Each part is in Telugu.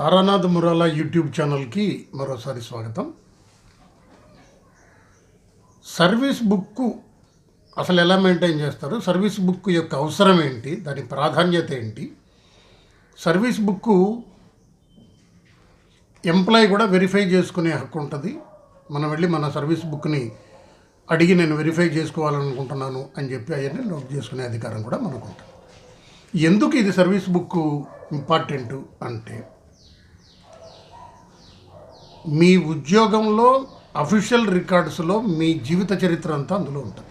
తారానాథ్ మురాలా యూట్యూబ్ ఛానల్కి మరోసారి స్వాగతం. సర్వీస్ బుక్కు అసలు ఎలా మెయింటైన్ చేస్తారు? సర్వీస్ బుక్ యొక్క అవసరం ఏంటి? దాని ప్రాధాన్యత ఏంటి? సర్వీస్ బుక్కు ఎంప్లాయ్ కూడా వెరిఫై చేసుకునే హక్కు ఉంటుంది. మనం వెళ్ళి మన సర్వీస్ బుక్ని అడిగి నేను వెరిఫై చేసుకోవాలనుకుంటున్నాను అని చెప్పి అవన్నీ నోట్ చేసుకునే అధికారం కూడా మనకు ఉంటుంది ఎందుకు ఇది సర్వీస్ బుక్ ఇంపార్టెంట్ అంటే మీ ఉద్యోగంలో అఫీషియల్ రికార్డ్స్లో మీ జీవిత చరిత్ర అంతా అందులో ఉంటుంది.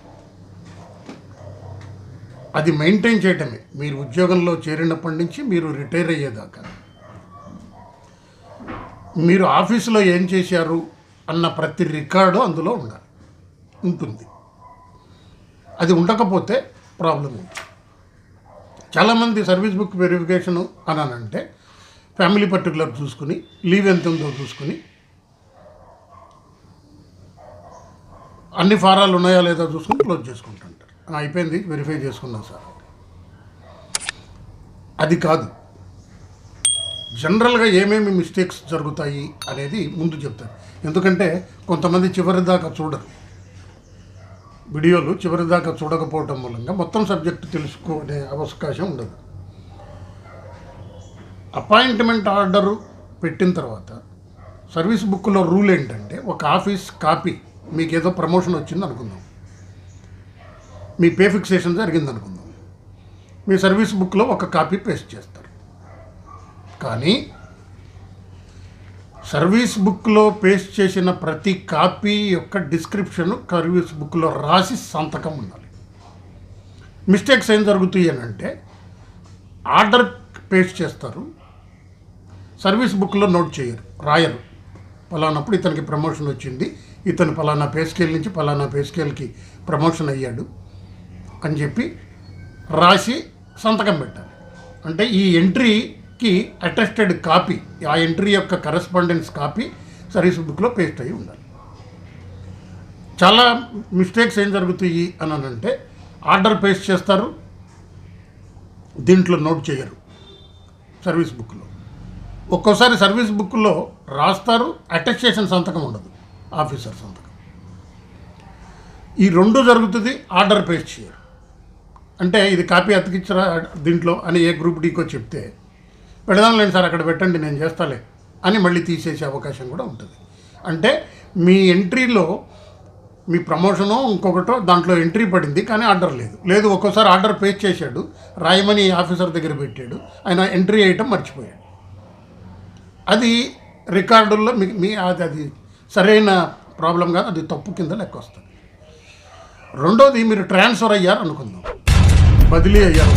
అది మెయింటైన్ చేయటమే. మీరు ఉద్యోగంలో చేరినప్పటి నుంచి మీరు రిటైర్ అయ్యేదాకా. మీరు ఆఫీసులో ఏం చేశారు అన్న ప్రతి రికార్డు అందులో ఉండాలి. ఉంటుంది. అది ఉండకపోతే ప్రాబ్లం ఉంది. చాలామంది సర్వీస్ బుక్ వెరిఫికేషన్ అనంటే ఫ్యామిలీ పర్టికులర్ చూసుకుని లీవ్ ఎంత ఉందో చూసుకుని అన్ని ఫారాలు ఉన్నాయా లేదా చూసుకుని క్లోజ్ చేసుకుంటుంటారు అయిపోయింది వెరిఫై చేసుకున్నాం సార్. అది కాదు. జనరల్గా ఏమేమి మిస్టేక్స్ జరుగుతాయి అనేది ముందు చెప్తారు ఎందుకంటే కొంతమంది చివరి దాకా చూడరు. వీడియోలు చివరి దాకా చూడకపోవటం మూలంగా మొత్తం సబ్జెక్టు తెలుసుకునే అవకాశం ఉండదు. అపాయింట్మెంట్ ఆర్డరు పెట్టిన తర్వాత సర్వీస్ బుక్లో రూల్ ఏంటంటే ఒక ఆఫీస్ కాపీ మీకు ఏదో ప్రమోషన్ వచ్చింది అనుకుందాం. మీ పే ఫిక్సేషన్ జరిగింది అనుకుందాం. మీ సర్వీస్ బుక్లో ఒక కాపీ పేస్ట్ చేస్తారు. కానీ సర్వీస్ బుక్లో పేస్ట్ చేసిన ప్రతి కాపీ యొక్క డిస్క్రిప్షన్ సర్వీస్ బుక్లో రాసి సంతకం ఉండాలి. మిస్టేక్స్ ఏం జరుగుతాయి అని అంటే ఆర్డర్ పేస్ట్ చేస్తారు. సర్వీస్ బుక్లో నోట్ చేయరు రాయరు. పలానప్పుడు ఇతనికి ప్రమోషన్ వచ్చింది. ఇతను పలానా పే స్కేల్ నుంచి పలానా పే స్కేల్కి ప్రమోషన్ అయ్యాడు అని చెప్పి రాసి సంతకం పెట్టాలి అంటే ఈ ఎంట్రీకి అటెస్టెడ్ కాపీ ఆ ఎంట్రీ యొక్క కరెస్పాండెన్స్ కాపీ సర్వీస్ బుక్లో పేస్ట్ అయి ఉండాలి. చాలా మిస్టేక్స్ ఏం జరుగుతాయి అని అంటే ఆర్డర్ పేస్ట్ చేస్తారు దీంట్లో నోట్ చేయరు సర్వీస్ బుక్లో. ఒక్కోసారి సర్వీస్ బుక్లో రాస్తారు అటెస్టేషన్ సంతకం ఉండదు. ఆఫీసర్ సంతకం. ఈ రెండు జరుగుతుంది ఆర్డర్ పేస్ట్ చేయరు అంటే ఇది కాపీ అతికిచ్చరా దీంట్లో అని ఏ గ్రూప్ డీకో చెప్తే పెడదాంలేండి సార్ అక్కడ పెట్టండి నేను చేస్తాలే అని మళ్ళీ తీసేసే అవకాశం కూడా ఉంటుంది. అంటే మీ ఎంట్రీలో మీ ప్రమోషను ఇంకొకటో దాంట్లో ఎంట్రీ పడింది కానీ ఆర్డర్ లేదు. లేదు ఒక్కోసారి ఆర్డర్ పేస్ చేశాడు రాయమని ఆఫీసర్ దగ్గర పెట్టాడు ఆయన ఎంట్రీ వేయటం మర్చిపోయాడు. అది రికార్డుల్లో మీ అది అది సరైన ప్రాబ్లం కాదు అది తప్పు కింద లెక్క వస్తుంది. రెండోది మీరు ట్రాన్స్ఫర్ అయ్యారు అనుకుందాం. బదిలీ అయ్యారు.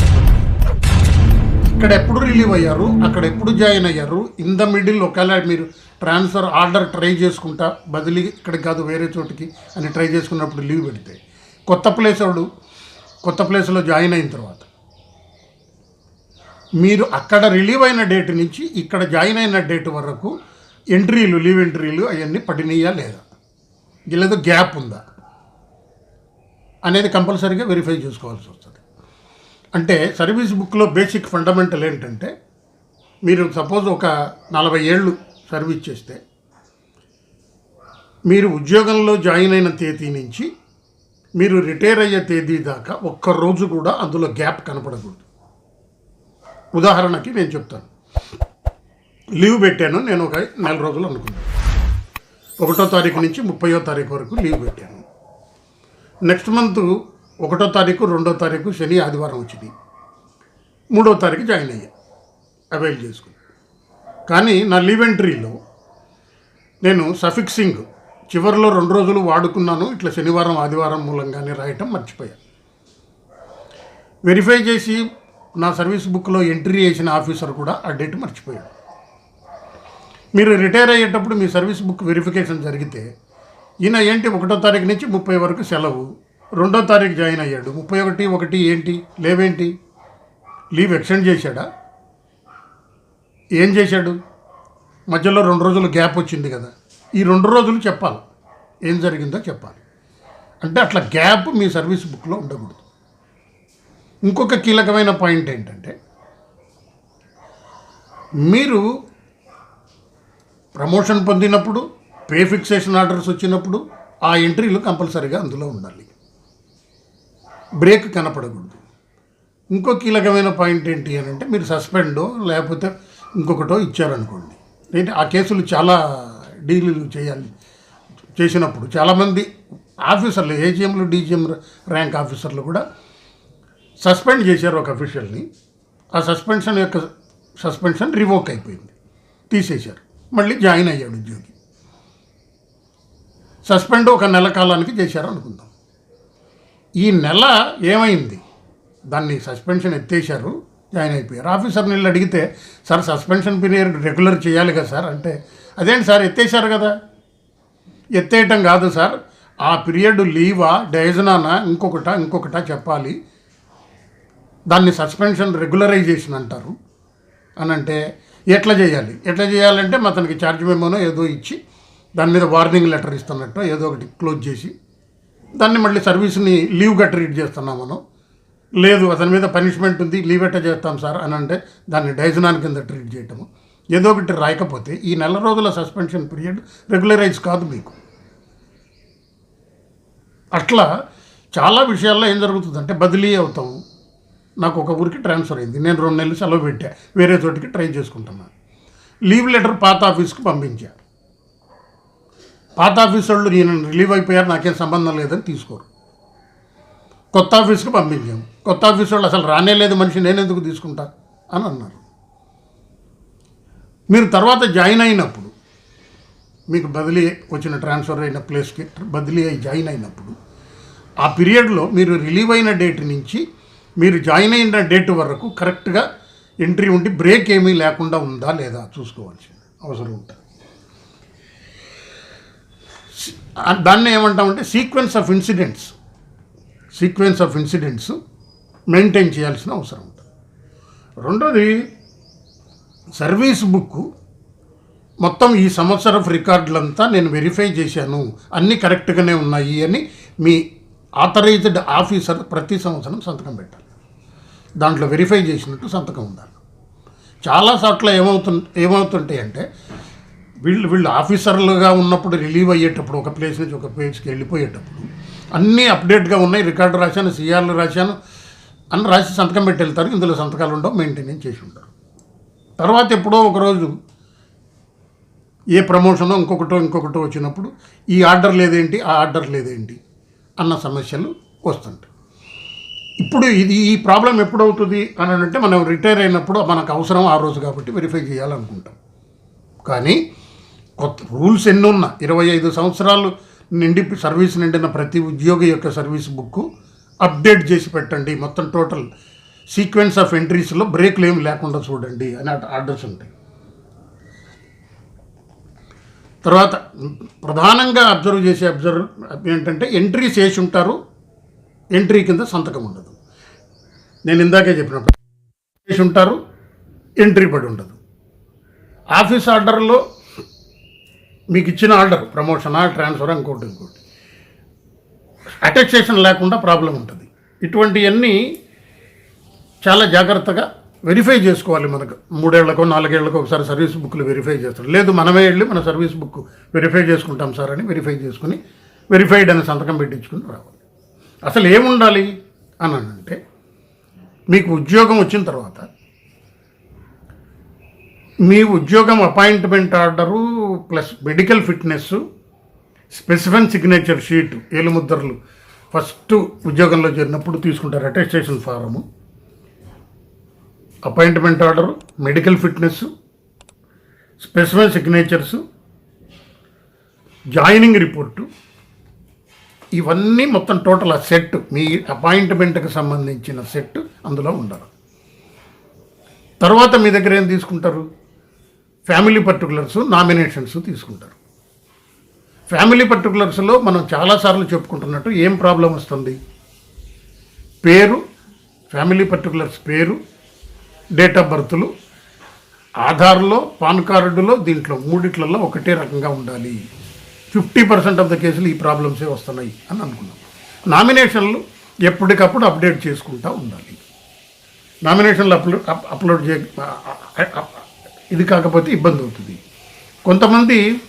ఇక్కడ ఎప్పుడు రిలీవ్ అయ్యారు అక్కడ ఎప్పుడు జాయిన్ అయ్యారు ఇన్ ద మిడిల్ ఒకవేళ మీరు ట్రాన్స్ఫర్ ఆర్డర్ ట్రై చేసుకుంటా బదిలీ ఇక్కడికి కాదు వేరే చోటికి అని ట్రై చేసుకున్నప్పుడు లీవ్ పెడితే. కొత్త ప్లేస్ వాడు కొత్త ప్లేస్లో జాయిన్ అయిన తర్వాత. మీరు అక్కడ రిలీవ్ అయిన డేట్ నుంచి ఇక్కడ జాయిన్ అయిన డేట్ వరకు ఎంట్రీలు లీవ్ ఎంట్రీలు అవన్నీ పడినయా లేదా? లేదా గ్యాప్ ఉందా? అనేది కంపల్సరీగా వెరిఫై చేసుకోవాల్సి వస్తుంది. అంటే సర్వీస్ బుక్లో బేసిక్ ఫండమెంటల్ ఏంటంటే మీరు సపోజ్ ఒక నలభై ఏళ్ళు సర్వీస్ చేస్తే మీరు ఉద్యోగంలో జాయిన్ అయిన తేదీ నుంచి మీరు రిటైర్ అయ్యే తేదీ దాకా ఒక్క రోజు కూడా అందులో గ్యాప్ కనపడకూడదు. ఉదాహరణకి నేను చెప్తాను. లీవ్ పెట్టాను నేను ఒక నెల రోజులు అనుకున్నాను ఒకటో తారీఖు నుంచి ముప్పయో తారీఖు వరకు లీవ్ పెట్టాను. నెక్స్ట్ మంత్ ఒకటో తారీఖు రెండో తారీఖు శని ఆదివారం వచ్చింది. మూడో తారీఖు జాయిన్ అయ్యా అవైల్ చేసుకుని కానీ నా లీవ్ ఎంట్రీలో నేను సఫిక్సింగ్ చివరిలో రెండు రోజులు వాడుకున్నాను ఇట్లా శనివారం ఆదివారం మూలంగానే రాయటం మర్చిపోయాను వెరిఫై చేసి నా సర్వీస్ బుక్లో ఎంట్రీ చేసిన ఆఫీసర్ కూడా ఆ డేట్ మర్చిపోయాడు. మీరు రిటైర్ అయ్యేటప్పుడు మీ సర్వీస్ బుక్ వెరిఫికేషన్ జరిగితే ఈయన ఏంటి ఒకటో తారీఖు నుంచి ముప్పై వరకు సెలవు రెండో తారీఖు జాయిన్ అయ్యాడు ముప్పై ఒకటి ఒకటి ఏంటి లేవేంటి లీవ్ ఎక్స్టెండ్ చేశాడా? ఏం చేశాడు? మధ్యలో రెండు రోజులు గ్యాప్ వచ్చింది కదా. ఈ రెండు రోజులు చెప్పాలి. ఏం జరిగిందో చెప్పాలి. అంటే అట్లా గ్యాప్ మీ సర్వీస్ బుక్లో ఉండకూడదు. ఇంకొక కీలకమైన పాయింట్ ఏంటంటే మీరు ప్రమోషన్ పొందినప్పుడు పే ఫిక్సేషన్ ఆర్డర్స్ వచ్చినప్పుడు ఆ ఎంట్రీలు కంపల్సరీగా అందులో ఉండాలి. బ్రేక్ కనపడకూడదు. ఇంకో కీలకమైన పాయింట్ ఏంటి అని అంటే మీరు సస్పెండో లేకపోతే ఇంకొకటో ఇచ్చారనుకోండి. ఏంటి ఆ కేసులు చాలా డీలు చేయాలి చేసినప్పుడు చాలామంది ఆఫీసర్లు ఏజీఎంలు డీజీఎం ర్యాంక్ ఆఫీసర్లు కూడా సస్పెండ్ చేశారు ఒక అఫీషియల్ని. ఆ సస్పెన్షన్ యొక్క సస్పెన్షన్ రివోక్ అయిపోయింది తీసేశారు. మళ్ళీ జాయిన్ అయ్యాడు ఉద్యోగి. సస్పెండ్ ఒక నెల కాలానికి చేశారు అనుకుందాం ఈ నెల ఏమైంది? దాన్ని సస్పెన్షన్ ఎత్తేశారు జాయిన్ అయిపోయారు. ఆఫీసర్ని వెళ్ళి అడిగితే సార్ సస్పెన్షన్ పీరియడ్ రెగ్యులర్ చేయాలి కదా సార్ అంటే అదేంటి సార్ ఎత్తేశారు కదా. ఎత్తేయటం కాదు సార్ ఆ పీరియడ్ లీవా డైజనానా ఇంకొకట ఇంకొకట చెప్పాలి. దాన్ని సస్పెన్షన్ రెగ్యులరైజేషన్ అంటారు. అని అంటే ఎట్లా చేయాలి? ఎట్లా చేయాలంటే మా అతనికి ఛార్జ్ మెమోనో ఏదో ఇచ్చి దాని మీద వార్నింగ్ లెటర్ ఇస్తున్నట్టు ఏదో ఒకటి క్లోజ్ చేసి దాన్ని మళ్ళీ సర్వీస్ని లీవ్గా ట్రీట్ చేస్తున్నాం మనం. లేదు అతని మీద పనిష్మెంట్ ఉంది లీవ్ ఎట్ట చేస్తాం సార్ అని అంటే దాన్ని డైజనాన్ కింద ట్రీట్ చేయటము. ఏదో ఒకటి రాయకపోతే ఈ నెల రోజుల సస్పెన్షన్ పీరియడ్ రెగ్యులరైజ్ కాదు మీకు. అట్లా చాలా విషయాల్లో ఏం జరుగుతుందంటే బదిలీ అవుతాం నాకు ఒక ఊరికి ట్రాన్స్ఫర్ అయింది. నేను రెండు నెలలు సెలవు పెట్టా. వేరే చోటికి ట్రై చేసుకుంటున్నాను లీవ్ లెటర్ పాత ఆఫీస్కి పంపించా. పాత ఆఫీస్ వాళ్ళు నేను రిలీవ్ అయిపోయారు నాకేం సంబంధం లేదని తీసుకోరు. కొత్త ఆఫీస్కి పంపించాము కొత్త ఆఫీస్ వాళ్ళు అసలు రానే లేదు మనిషి నేను ఎందుకు తీసుకుంటా? అని అన్నారు. మీరు తర్వాత జాయిన్ అయినప్పుడు మీకు బదిలీ వచ్చిన ట్రాన్స్ఫర్ అయిన ప్లేస్కి బదిలీ అయి జాయిన్ అయినప్పుడు ఆ పీరియడ్లో మీరు రిలీవ్ అయిన డేట్ నుంచి మీరు జాయిన్ అయిన డేట్ వరకు కరెక్ట్గా ఎంట్రీ ఉండి బ్రేక్ ఏమీ లేకుండా ఉందా లేదా చూసుకోవాల్సింది. అవసరం ఉంటుంది దాన్ని ఏమంటామంటే sequence of incidents. Sequence of incidents maintain చేయాల్సిన అవసరం ఉంటుంది. రెండోది సర్వీస్ బుక్ మొత్తం ఈ సంవత్సరపు రికార్డులంతా నేను వెరిఫై చేశాను. అన్నీ కరెక్ట్గానే ఉన్నాయి అని మీ ఆథరైజ్డ్ ఆఫీసర్ ప్రతి సంవత్సరం సంతకం పెట్టాలి. దాంట్లో వెరిఫై చేసినట్టు సంతకం ఉండాలి. చాలా చోట్ల ఏమవుతు ఏమవుతుంటాయి అంటే వీళ్ళు వీళ్ళు ఆఫీసర్లుగా ఉన్నప్పుడు రిలీవ్ అయ్యేటప్పుడు ఒక ప్లేస్ నుంచి ఒక ప్లేస్కి వెళ్ళిపోయేటప్పుడు అన్నీ అప్డేట్గా ఉన్నాయి రికార్డు రాశాను సిఆర్లు రాశాను అని రాసి సంతకం పెట్టి వెళ్తారు. ఇందులో సంతకాలు ఉండవు మెయింటెనెన్స్ చేసి ఉంటారు. తర్వాత ఎప్పుడో ఒకరోజు ఏ ప్రమోషనో ఇంకొకటో ఇంకొకటో వచ్చినప్పుడు ఈ ఆర్డర్ లేదేంటి ఆ ఆర్డర్ లేదేంటి అన్న సమస్యలు వస్తుంటాయి. ఇప్పుడు ఇది ఈ ప్రాబ్లం ఎప్పుడవుతుంది అని అంటే మనం రిటైర్ అయినప్పుడు మనకు అవసరం ఆ రోజు కాబట్టి వెరిఫై చేయాలనుకుంటాం. కానీ కొత్త రూల్స్ ఎన్ని ఉన్నా ఇరవై ఐదు సంవత్సరాలు నిండి సర్వీస్ నిండిన ప్రతి ఉద్యోగి యొక్క సర్వీస్ బుక్ అప్డేట్ చేసి పెట్టండి. మొత్తం టోటల్ సీక్వెన్స్ ఆఫ్ ఎంట్రీస్లో బ్రేక్లు ఏమి లేకుండా చూడండి అని ఆర్డర్స్ ఉంటాయి. తర్వాత ప్రధానంగా అబ్జర్వ్ చేసే అబ్జర్వ్ ఏంటంటే ఎంట్రీస్ చేసి ఉంటారు. ఎంట్రీ కింద సంతకం ఉండదు. నేను ఇందాకే చెప్పినప్పుడు చేసి ఉంటారు ఎంట్రీ పడి ఉండదు. ఆఫీస్ ఆర్డర్లో మీకు ఇచ్చిన ఆర్డర్ ప్రమోషనా ట్రాన్స్ఫర్ ఇంకోటి ఇంకోటి. అటెక్సేషన్ లేకుండా ప్రాబ్లం ఉంటుంది. ఇటువంటివన్నీ చాలా జాగ్రత్తగా వెరిఫై చేసుకోవాలి మనకు. మూడేళ్ళకో నాలుగేళ్ళకో ఒకసారి సర్వీస్ బుక్లు వెరిఫై చేస్తారు. లేదు మనమే వెళ్ళి మన సర్వీస్ బుక్ వెరిఫై చేసుకుంటాం సార్ అని వెరిఫై చేసుకుని వెరిఫైడ్ అని సంతకం పెట్టించుకుని రావాలి. అసలు ఏముండాలి అని అంటే మీకు ఉద్యోగం వచ్చిన తర్వాత మీ ఉద్యోగం appointment order plus medical fitness specimen signature sheet ఏలుముద్రలు first ఉద్యోగంలో చేరినప్పుడు తీసుకుంటారు. Attestation form appointment order medical fitness specimen signatures joining report. ఇవన్నీ మొత్తం టోటల్ ఆ సెట్ మీ అపాయింట్మెంట్కి సంబంధించిన సెట్ అందులో ఉండాలి తర్వాత మీ దగ్గర ఏం తీసుకుంటారు? ఫ్యామిలీ పర్టికులర్స్ నామినేషన్స్ తీసుకుంటారు. ఫ్యామిలీ పర్టికులర్స్లో మనం చాలాసార్లు చెప్పుకుంటున్నట్టు ఏం ప్రాబ్లం వస్తుంది? పేరు ఫ్యామిలీ పర్టికులర్స్ పేరు డేట్ ఆఫ్ బర్త్లు ఆధార్లో పాన్ కార్డులో దీంట్లో మూడిట్లలో ఒకటే రకంగా ఉండాలి. ఫిఫ్టీ పర్సెంట్ ఆఫ్ ద కేసులు ఈ ప్రాబ్లమ్సే వస్తున్నాయి అని అనుకున్నాం. నామినేషన్లు ఎప్పటికప్పుడు అప్డేట్ చేసుకుంటూ ఉండాలి. నామినేషన్లు అప్లోడ్ అప్- అప్లోడ్ చే ఇది కాకపోతే ఇబ్బంది అవుతుంది. కొంతమంది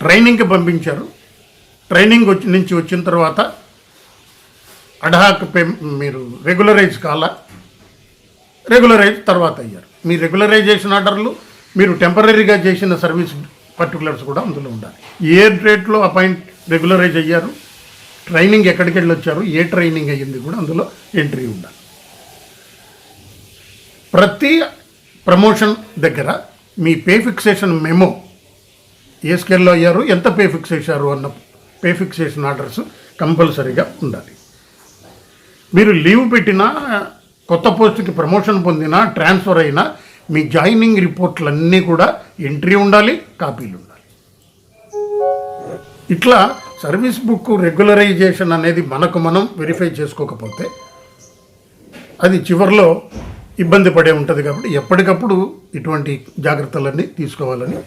ట్రైనింగ్కి పంపించారు. ట్రైనింగ్ వచ్చి నుంచి వచ్చిన తర్వాత అడహాక్ పే మీరు రెగ్యులరైజ్ కాలా రెగ్యులరైజ్ తర్వాత అయ్యారు. మీ రెగ్యులరైజేషన్ ఆర్డర్లు మీరు టెంపరీగా చేసిన సర్వీస్ పర్టికులర్స్ కూడా అందులో ఉండాలి. ఏ రేట్లో అపాయింట్ రెగ్యులరైజ్ అయ్యారు ట్రైనింగ్ ఎక్కడికి వెళ్ళి వచ్చారు ఏ ట్రైనింగ్ అయ్యింది కూడా అందులో ఎంట్రీ ఉండాలి. ప్రతి ప్రమోషన్ దగ్గర మీ పే ఫిక్సేషన్ మెమో ఏ స్కేల్లో అయ్యారు ఎంత పే ఫిక్స్ చేశారు అన్న పే ఫిక్సేషన్ ఆర్డర్స్ కంపల్సరీగా ఉండాలి. మీరు లీవ్ పెట్టినా కొత్త పోస్టుకి ప్రమోషన్ పొందినా ట్రాన్స్ఫర్ అయినా మీ జాయినింగ్ రిపోర్ట్లన్నీ కూడా ఎంట్రీ ఉండాలి కాపీలు ఉండాలి. ఇట్లా సర్వీస్ బుక్ రెగ్యులరైజేషన్ అనేది మనకు మనం వెరిఫై చేసుకోకపోతే అది చివరిలో ఇబ్బంది పడే ఉంటుంది కాబట్టి ఎప్పటికప్పుడు ఇటువంటి జాగ్రత్తలన్నీ తీసుకోవాలని